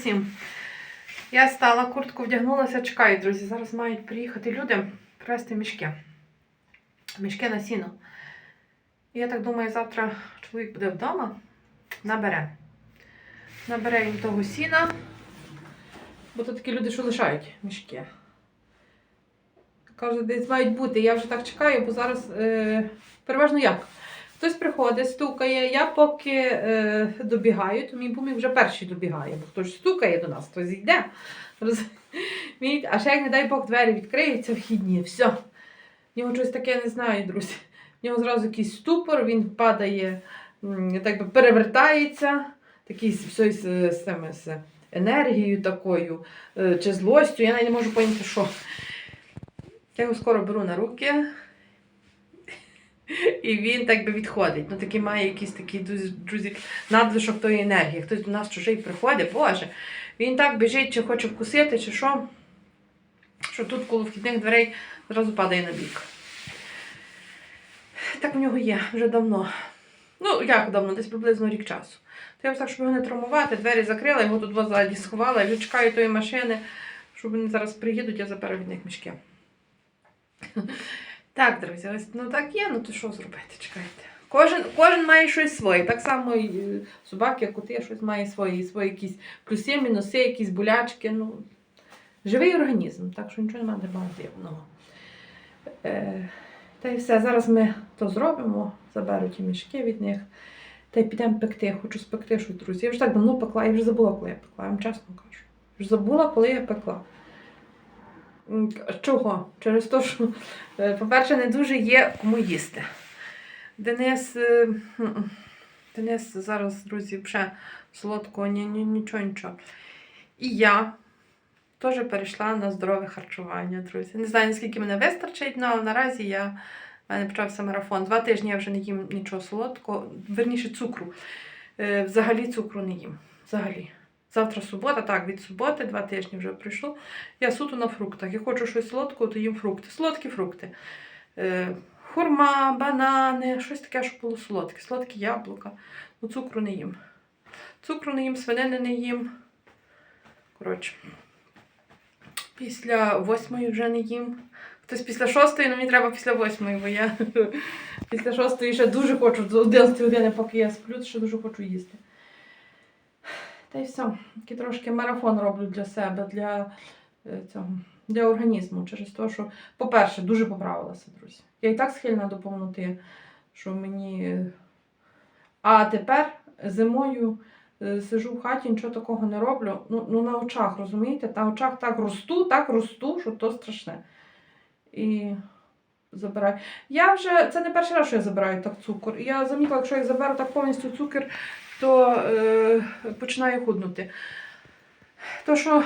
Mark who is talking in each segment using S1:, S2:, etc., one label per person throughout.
S1: Усім! Я стала, куртку вдягнулася, чекаю, друзі. Зараз мають приїхати люди привезти мішки. Мішки на сіно. Я так думаю, завтра чоловік буде вдома, набере. Набере їм того сіна. Бо то такі люди, що лишають мішки. Кажуть, десь мають бути. Я вже так чекаю, бо зараз е, переважно як. Хтось приходить, стукає, я поки е, добігаю, то мій бумік вже перший добігає, бо хтось стукає до нас, хтось йде. А ще як, не дай Бог, двері відкриються вхідні, все. В нього щось таке не знаю, друзі. В нього зразу якийсь ступор, він падає, так би перевертається, такий все з, з, з енергією такою, е, чи злостю. Я навіть не можу поняти, що. Я його скоро беру на руки. І він так би відходить. Ну такий має якийсь такий друзі, надлишок тої енергії. Хтось до нас чужий приходить, Боже, він так біжить, чи хоче вкусити, чи що, що тут коло вхідних дверей зразу падає на бік. Так в нього є вже давно. Ну, як давно, десь приблизно рік часу. То я так, щоб його не травмувати, двері закрила, його тут в залі сховала, я чекаю тої машини, щоб вони зараз приїдуть, я заберу від них мішки. Так, друзі, ось ну так є, ну то що зробити? Чекайте. Кожен, кожен має щось своє. Так само і е, собаки, коти, щось має свої, свої якісь плюси, мінуси, якісь болячки. Ну, живий організм, так що нічого немає немає дивного. Е, та й все. Зараз ми то зробимо, заберу ті мішки від них. Та й підемо пекти. Хочу спекти щось, друзі. Я вже так давно пекла, я вже забула, коли я пекла, я вам чесно кажу. Вже забула, коли я пекла. Чого? Через те, що, е, по-перше, не дуже є кому їсти. Денис, е, Денис зараз, друзі, вже солодкого, ні, ні, нічого, нічого. І я теж перейшла на здорове харчування, друзі. Не знаю, наскільки мене вистачить, але наразі я, в мене почався марафон. Два тижні я вже не їм нічого солодкого, верніше цукру. Е, Взагалі цукру не їм. Взагалі. Завтра субота, так, від суботи, два тижні вже пройшло. Я суто на фруктах. Я хочу щось солодкого, то їм фрукти. Солодкі фрукти. Е, хурма, банани, щось таке, щоб було солодке. Солодкі яблука. Ну, цукру не їм. Цукру не їм, свинини не їм. Коротше. Після восьмої вже не їм. Хтось після шостої, ну мені треба після восьмої, бо я після шостої ще дуже хочу до 11 години, поки я сплю, ще дуже хочу їсти. Та й все. Такий трошки марафон роблю для себе, для е, цього, для організму. Через те, що, по-перше, дуже поправилася, друзі. Я і так схильна до повноти, що мені. А тепер зимою е, сижу в хаті, нічого такого не роблю. Ну, ну на очах, розумієте? На очах так росту, так росту, що то страшне. І забираю. Я вже, це не перший раз, що я забираю так цукор. Я замітила, якщо я заберу так повністю цукор, то е, починаю худнути. То, що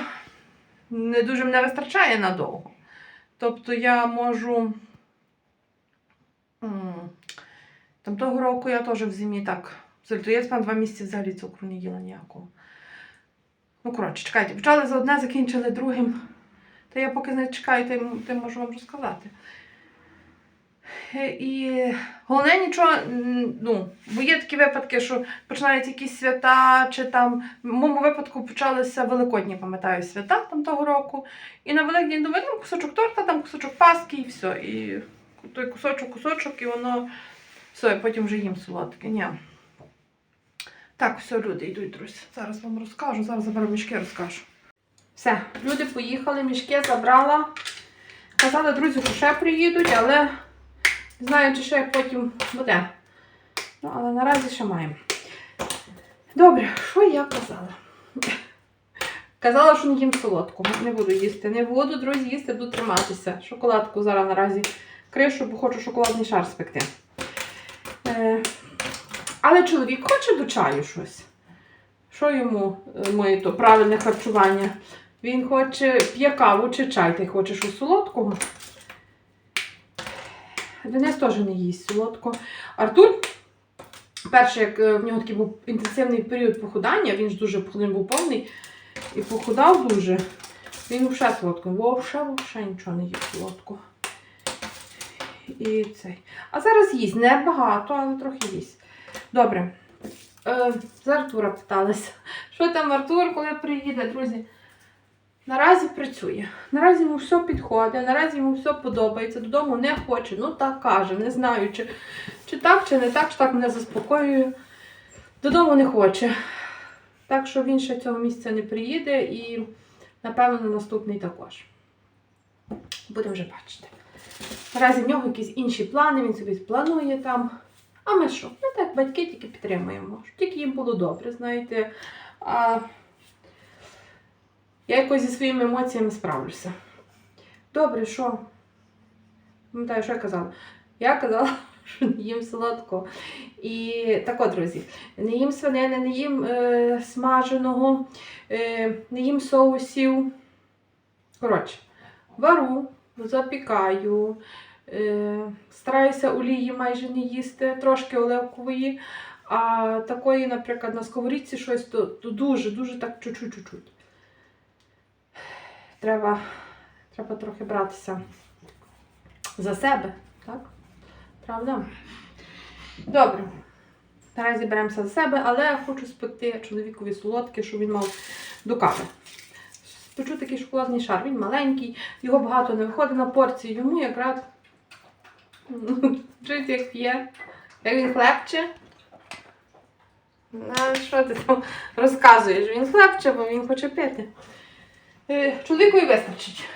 S1: не дуже мене вистачає надовго. Тобто я можу. Там того року я теж в зимі так. взагалі, Я спам два місяці взагалі цукру не їла ніякого. Ну, коротше, чекайте, почали за одне, закінчили другим. Та я поки не чекаю, то, й можу вам розказати. Е, І головне нічого, ну, бо є такі випадки, що починаються якісь свята, чи там в моєму випадку почалися великодні, пам'ятаю, свята там того року. І на Великдень там кусочок торта, там кусочок паски і все. І той кусочок, кусочок, і воно все, і потім вже їм солодке. Ні. Так, все, люди, йдуть, друзі. Зараз вам розкажу, зараз заберу мішки, розкажу. Все, люди поїхали, мішки забрала. Казали, друзі, що ще приїдуть, але не знаю, чи ще як потім буде. Ну, але наразі ще маємо. Добре, що я казала? Казала, що не їм солодку. Не буду їсти. Не буду, друзі, їсти, буду триматися. Шоколадку зараз наразі кришу, бо хочу шоколадний шар спекти. Е, але чоловік хоче до чаю щось. Що йому е, моє то правильне харчування? Він хоче п'є каву чи чай, ти хочеш щось солодкого. Денис теж не їсть солодко. Артур, перший, як е, в нього такий був інтенсивний період похудання, він ж дуже він був повний і похудав дуже. Він вже солодко. Вовше, вовше нічого не їв солодко. І цей. А зараз їсть. Не багато, але трохи їсть. Добре. Е, з Артура питалася, Що там Артур, коли приїде, друзі? Наразі працює. Наразі йому все підходить, наразі йому все подобається. Додому не хоче. Ну так каже, не знаю, чи, чи так, чи не так, чи так мене заспокоює. Додому не хоче. Так що він ще цього місця не приїде і, напевно, на наступний також. Будемо вже бачити. Наразі в нього якісь інші плани, він собі планує там. А ми що? Ми так, батьки тільки підтримуємо. Щоб тільки їм було добре, знаєте. А я якось зі своїми емоціями справлюся. Добре, що? Пам'ятаю, що я казала? Я казала, що не їм солодко. І так от, друзі, не їм свинини, не їм е, смаженого, е, не їм соусів. Коротше, вару, запікаю, е, стараюся олії майже не їсти, трошки оливкової. А такої, наприклад, на сковорідці щось то, то дуже, дуже так чуть-чуть. Треба, треба трохи братися за себе, так? Правда? Добре. Наразі беремося за себе, але я хочу спекти чоловікові солодке, щоб він мав до кави. Спечу такий шоколадний шар, він маленький, його багато не виходить на порції, йому якраз жити як п'є. Як він хлебче. А що ти там розказуєш? Він хлебче, бо він хоче пити. Е, Чоловікові вистачить.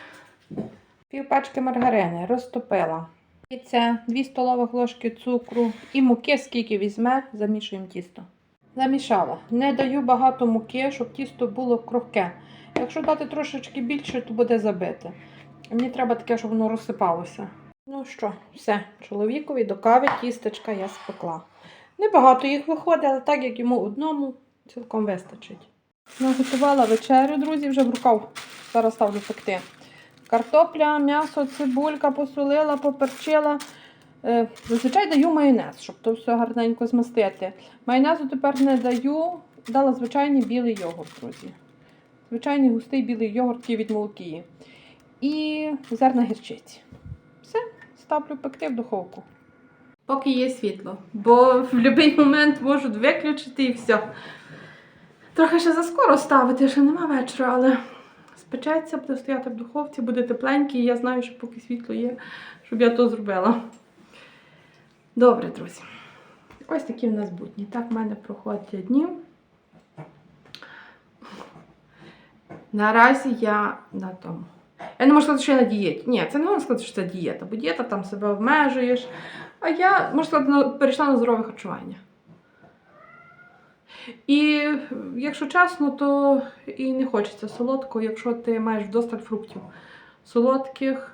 S1: Пів пачки маргарини розтопила. Це 2 столових ложки цукру і муки, скільки візьме, замішуємо тісто. Замішала. Не даю багато муки, щоб тісто було крохке. Якщо дати трошечки більше, то буде забите. Мені треба таке, щоб воно розсипалося. Ну що, все, чоловікові до кави тістечка я спекла. Небагато їх виходить, але так як йому одному цілком вистачить. Наготувала вечерю, друзі, вже в рукав. Зараз ставлю пекти. Картопля, м'ясо, цибулька посолила, поперчила. Е, Зазвичай даю майонез, щоб то все гарненько змастити. Майонезу тепер не даю, дала звичайний білий йогурт, друзі. Звичайний густий білий йогурт від молокії. І зерна гірчиці. Все, ставлю пекти в духовку. Поки є світло, бо в будь-який момент можуть виключити і все. Трохи ще заскоро ставити, ще нема вечора, але спечеться, буде стояти в духовці, буде тепленький, і я знаю, що поки світло є, щоб я то зробила. Добре, друзі. Ось такі в нас будні. Так в мене проходять дні. Наразі я на тому. Я не можу сказати, що я на дієті. Ні, це не можна сказати, що це дієта, бо дієта там себе обмежуєш. А я, можна сказати, перейшла на здорове харчування. І якщо чесно, то і не хочеться солодкого, якщо ти маєш вдосталь фруктів солодких,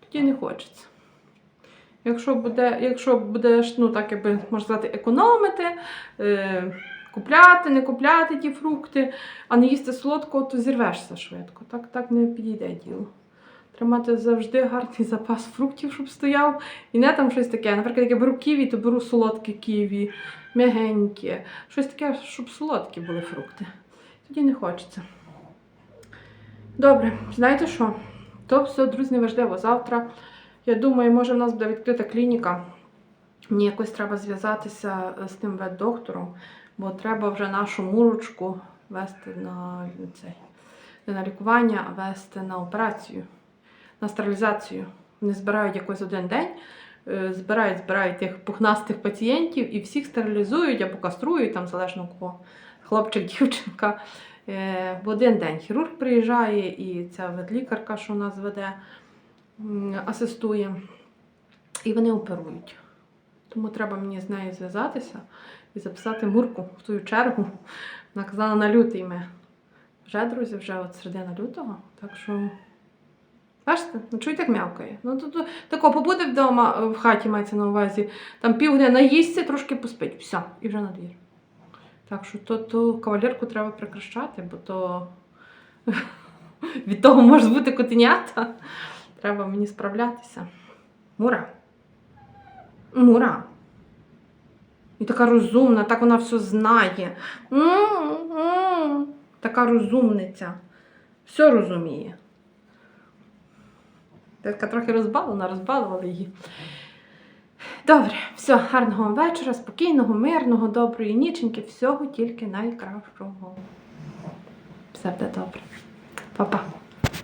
S1: тоді не хочеться. Якщо, буде, якщо будеш, ну так якби можна сказати, економити, е, купляти, не купляти ті фрукти, а не їсти солодкого, то зірвешся швидко. Так, так не підійде діло. Тримати завжди гарний запас фруктів, щоб стояв. І не там щось таке. Наприклад, як я беру ківі, то беру солодкі ківі, м'ягенькі. Щось таке, щоб солодкі були фрукти. Тоді не хочеться. Добре, знаєте що? То все, друзі, не важливо. Завтра, я думаю, може в нас буде відкрита клініка. Мені якось треба зв'язатися з тим ветдоктором, бо треба вже нашу мурочку вести на цей, не на лікування, а вести на операцію, на стерилізацію. Вони збирають якось один день, е, збирають, збирають тих пухнастих пацієнтів і всіх стерилізують або каструють, там залежно кого, хлопчик, дівчинка. Е, В один день хірург приїжджає, і ця ветлікарка, що нас веде, асистує, і вони оперують. Тому треба мені з нею зв'язатися і записати Мурку в свою чергу. Вона на лютий ми. Вже, друзі, вже от середина лютого. Так що. Бачите, ну чуєте, як м'явкає. Ну тут тако побуде вдома е, в хаті мається на увазі. Там півгодини наїсться, трошки поспить. Все, і вже на двір. Так що то, то кавалерку треба прикращати, бо то від того може бути котенята. Треба мені справлятися. Мура. Мура. І така розумна, так вона все знає. М-м-м. Така розумниця. Все розуміє. Така трохи розбалена, розбалувала її. добре, все, гарного вам вечора, спокійного, мирного, доброї ніченьки, всього тільки найкращого. Все буде добре. Па-па.